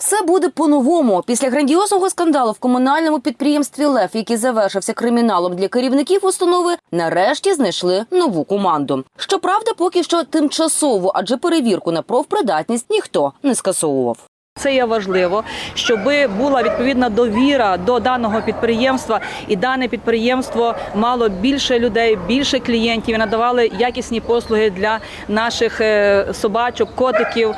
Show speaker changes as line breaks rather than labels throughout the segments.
Все буде по-новому. Після грандіозного скандалу в комунальному підприємстві Лев, який завершився криміналом для керівників установи, нарешті знайшли нову команду. Щоправда, поки що тимчасово, адже перевірку на профпридатність ніхто не скасовував.
Це є важливо, щоб була відповідна довіра до даного підприємства, і дане підприємство мало більше людей, більше клієнтів і надавали якісні послуги для наших е, собачок, котиків.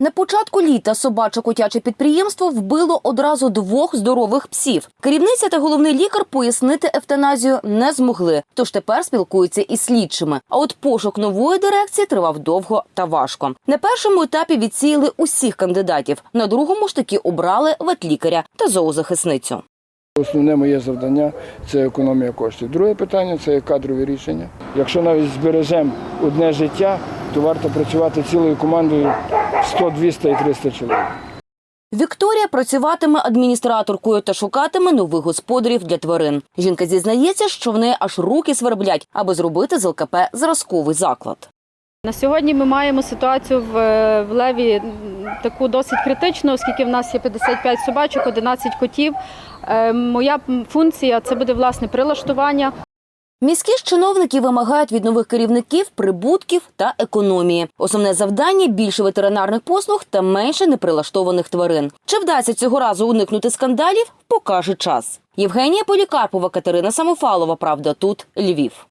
На початку літа собачо-котяче підприємство вбило одразу двох здорових псів. Керівниця та головний лікар пояснити евтаназію не змогли, тож тепер спілкуються із слідчими. А от пошук нової дирекції тривав довго та важко. На першому етапі відсіяли усіх кандидатів. На другому ж таки обрали ветлікаря та зоозахисницю.
Основне моє завдання це економія коштів. Друге питання це кадрові рішення. Якщо навіть збережемо одне життя, то варто працювати цілою командою 100, 200 і 300 чоловік.
Вікторія працюватиме адміністраторкою та шукатиме нових господарів для тварин. Жінка зізнається, що в неї аж руки сверблять, аби зробити з ЛКП зразковий заклад.
На сьогодні ми маємо ситуацію в, в леві таку досить критичну, оскільки в нас є 55 собачок, 11 котів. Е, Моя функція це буде власне прилаштування.
Міські ж чиновники вимагають від нових керівників прибутків та економії. Основне завдання більше ветеринарних послуг та менше неприлаштованих тварин. Чи вдасться цього разу уникнути скандалів, покаже час. Євгенія Полікарпова, Катерина Самофалова. Правда, тут Львів.